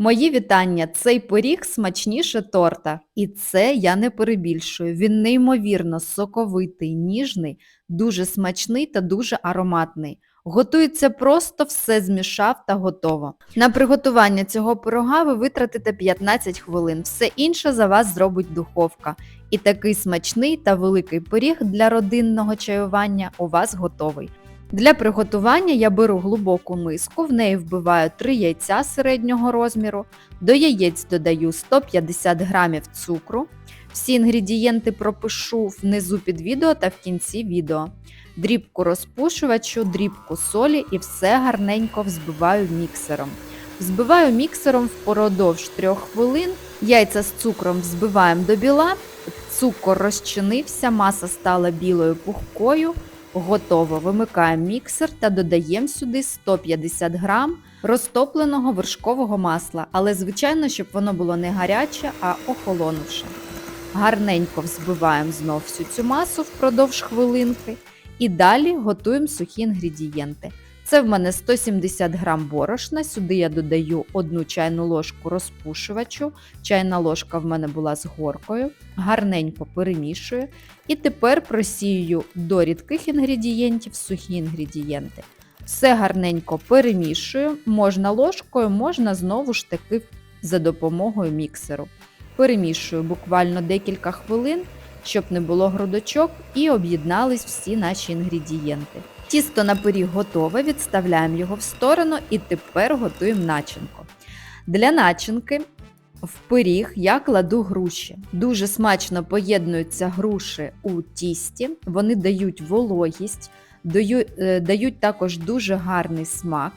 Мої вітання. Цей пиріг смачніше торта. І це я не перебільшую. Він неймовірно соковитий, ніжний, дуже смачний та дуже ароматний. Готується просто все змішав та готово. На приготування цього пирога ви витратите 15 хвилин. Все інше за вас зробить духовка. І такий смачний та великий пиріг для родинного чаювання у вас готовий. Для приготування я беру глибоку миску, в неї вбиваю 3 яйця середнього розміру, до яєць додаю 150 г цукру. Всі інгредієнти пропишу внизу під відео та в кінці відео. Дрібку розпушувачу, дрібку солі і все гарненько взбиваю міксером. Взбиваю міксером впродовж 3 хвилин, яйця з цукром взбиваємо до біла, цукор розчинився, маса стала білою пухкою. Готово. Вимикаємо міксер та додаємо сюди 150 грам розтопленого вершкового масла, але звичайно, щоб воно було не гаряче, а охолонувше. Гарненько взбиваємо знов всю цю масу впродовж хвилинки і далі готуємо сухі інгредієнти. Це в мене 170 грам борошна, сюди я додаю 1 чайну ложку розпушувачу, чайна ложка в мене була з горкою, гарненько перемішую. І тепер просію до рідких інгредієнтів сухі інгредієнти. Все гарненько перемішую, можна ложкою, можна знову ж таки за допомогою міксеру. Перемішую буквально декілька хвилин, щоб не було грудочок, і об'єднались всі наші інгредієнти. Тісто на пиріг готове, відставляємо його в сторону і тепер готуємо начинку. Для начинки в пиріг я кладу груші. Дуже смачно поєднуються груші у тісті, вони дають вологість, е, дають також дуже гарний смак.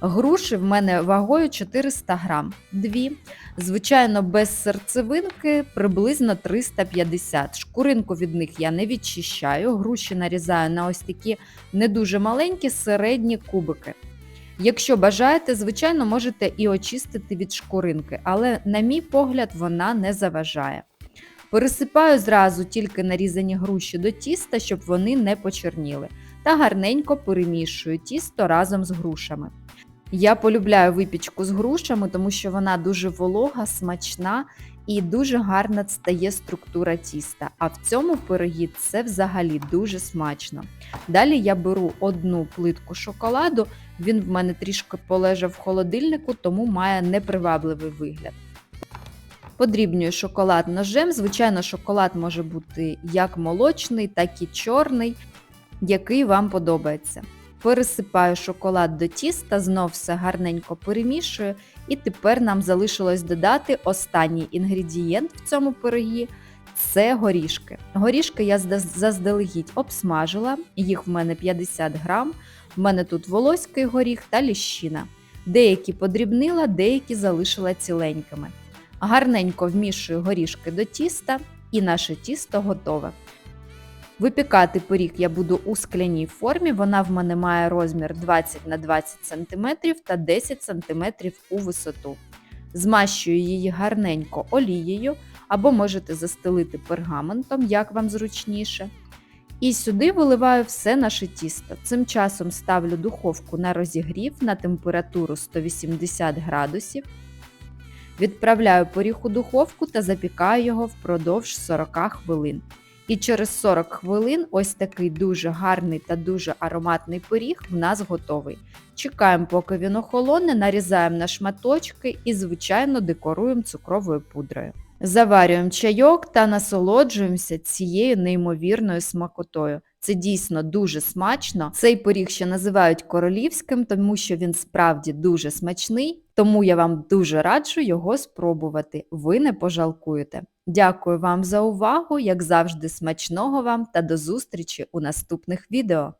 Груші в мене вагою 400 грам, дві. Звичайно, без серцевинки приблизно 350. Шкуринку від них я не відчищаю, груші нарізаю на ось такі не дуже маленькі середні кубики. Якщо бажаєте, звичайно, можете і очистити від шкуринки, але, на мій погляд, вона не заважає. Пересипаю зразу тільки нарізані груші до тіста, щоб вони не почерніли, та гарненько перемішую тісто разом з грушами. Я полюбляю випічку з грушами, тому що вона дуже волога, смачна і дуже гарна стає структура тіста. А в цьому пирогі це взагалі дуже смачно. Далі я беру одну плитку шоколаду, він в мене трішки полежав в холодильнику, тому має непривабливий вигляд. Подрібнюю шоколад ножем. Звичайно, шоколад може бути як молочний, так і чорний, який вам подобається. Пересипаю шоколад до тіста, знов все гарненько перемішую, і тепер нам залишилось додати останній інгредієнт в цьому пирогі це горішки. Горішки я заздалегідь обсмажила, їх в мене 50 грам. В мене тут волоський горіх та ліщина. Деякі подрібнила, деякі залишила ціленькими. Гарненько вмішую горішки до тіста, і наше тісто готове. Випікати пиріг я буду у скляній формі. Вона в мене має розмір 20 на 20 см та 10 см у висоту. Змащую її гарненько олією або можете застелити пергаментом, як вам зручніше. І сюди виливаю все наше тісто. Цим часом ставлю духовку на розігрів на температуру 180 градусів. Відправляю пиріг у духовку та запікаю його впродовж 40 хвилин. І через 40 хвилин ось такий дуже гарний та дуже ароматний пиріг в нас готовий. Чекаємо, поки він охолоне, нарізаємо на шматочки і, звичайно, декоруємо цукровою пудрою. Заварюємо чайок та насолоджуємося цією неймовірною смакотою. Це дійсно дуже смачно. Цей пиріг ще називають королівським, тому що він справді дуже смачний. Тому я вам дуже раджу його спробувати. Ви не пожалкуєте. Дякую вам за увагу, як завжди, смачного вам та до зустрічі у наступних відео.